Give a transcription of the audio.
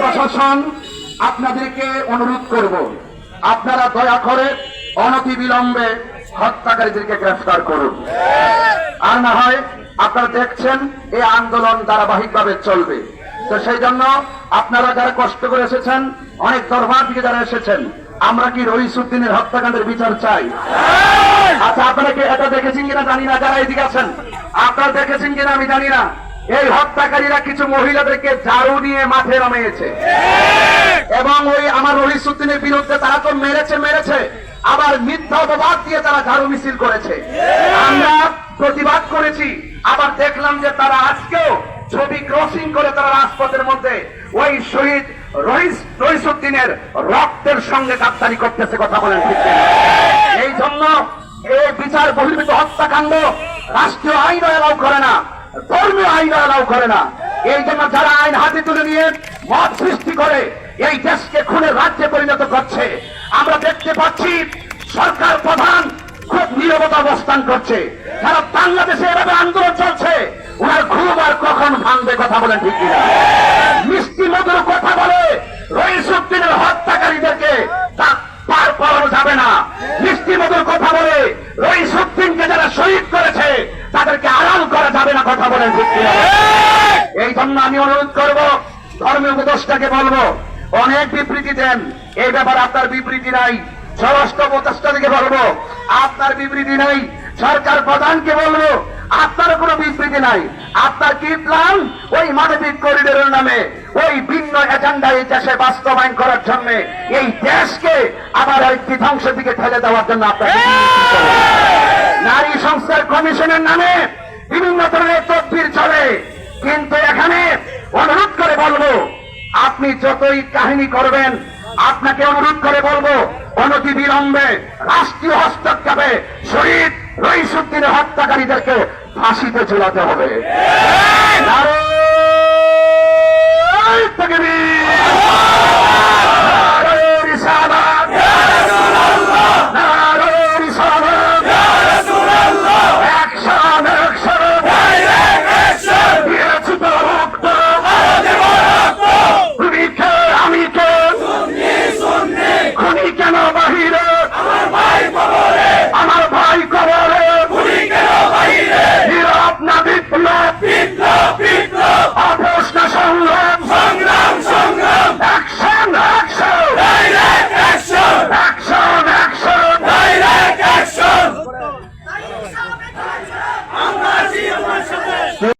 প্রশাসন, আপনাদেরকে অনুরোধ করব, আপনারা দয়া করে অনতি বিলম্বে হত্যাকারীদেরকে গ্রেফতার করুন। আর না হয় আপনারা দেখছেন, এই আন্দোলন ধারাবাহিকভাবে চলবে। তো সেই জন্য আপনারা যারা কষ্ট করে এসেছেন, অনেক দরবার থেকে যারা এসেছেন আমরা কি রহিসুদ্দিনের হত্যাকাণ্ডের বিচার চাই? আচ্ছা আপনারা কি এটা দেখেছেন কিনা জানি না যারা এদিকে আছেন। আপনারা দেখেছেন কিনা আমি জানি না। এই হত্যাকারীরা কিছু মহিলাদেরকে ঝাড়ু নিয়ে মাঠে নামিয়েছে। এবং ওই আমার রহিসুদ্দিনের বিরুদ্ধে তারা তো মেরেছে মেরেছে। আবার মিথ্যা অপবাদ দিয়ে তারা ঝাড়ু মিছিল করেছে। আমরা প্রতিবাদ করেছি। আবার দেখলাম যে তারা আজকেও ছবি ক্রসিং করে তারা রাজপথের মধ্যে ওই শহীদ রহিস রহিসুদ্দিনের রক্তের সঙ্গে গাদ্দারি করতেছে কথা বলেন এই জন্য এই বিচার বহির্ভূত হত্যাকাণ্ড রাষ্ট্রীয় আইন এলাও করে না, ধর্মীয় আইন এলাও করে না। এই জন্য যারা আইন হাতে তুলে নিয়ে মত সৃষ্টি করে, এই দেশকে খুনের রাজ্যে পরিণত করছে। আমরা দেখতে পাচ্ছি সরকার প্রধান খুব নিরবতা অবস্থান করছে। সারা বাংলাদেশে এভাবে আন্দোলন চলছে, ওনার ঘুম আর কখন ভাঙবে কথা বলেন ঠিক কিনা মিষ্টি মধুর কথা বলে রহিসুদ্দিনের হত্যাকারীদেরকে তা পার করানো যাবে না মিষ্টি মধুর কথা বলে রহিসুদ্দিনকে যারা শহীদ করেছে তাদেরকে আড়াল করা যাবে না কথা বলেন ঠিক কিনা এই জন্য আমি অনুরোধ করব ধর্মীয় উপদেষ্টাকে বলব অনেক বিবৃতি দেন। এই ব্যাপারে আপনার বিবৃতি নাই। স্বরাষ্ট্র উপদেষ্টা থেকে বলব আপনার বিবৃতি নাই। সরকার প্রধানকে বলব আপনার কোনো বিবৃতি নাই। আপনার কি প্ল্যান ওই মানবিক করিডোরের নামে ওই ভিন্ন এজেন্ডা এই দেশে বাস্তবায়ন করার জন্য এই দেশকে আবার একটি ধ্বংসের দিকে ঠেলে দেওয়ার জন্য আপনার? নারী সংস্কার কমিশনের নামে বিভিন্ন ধরনের তদবির চলে। কিন্তু এখানে অনুরোধ বলব আপনি যতই কাহিনী করবেন আপনাকে অনুরোধ করে বলব অনতি বিলম্বে রাষ্ট্রীয় হস্তক্ষেপে শহীদ রহিসুদ্দিনের হত্যাকারীদেরকে ফাঁসিতে ঝুলাতে হবে তাকবীর! Americano.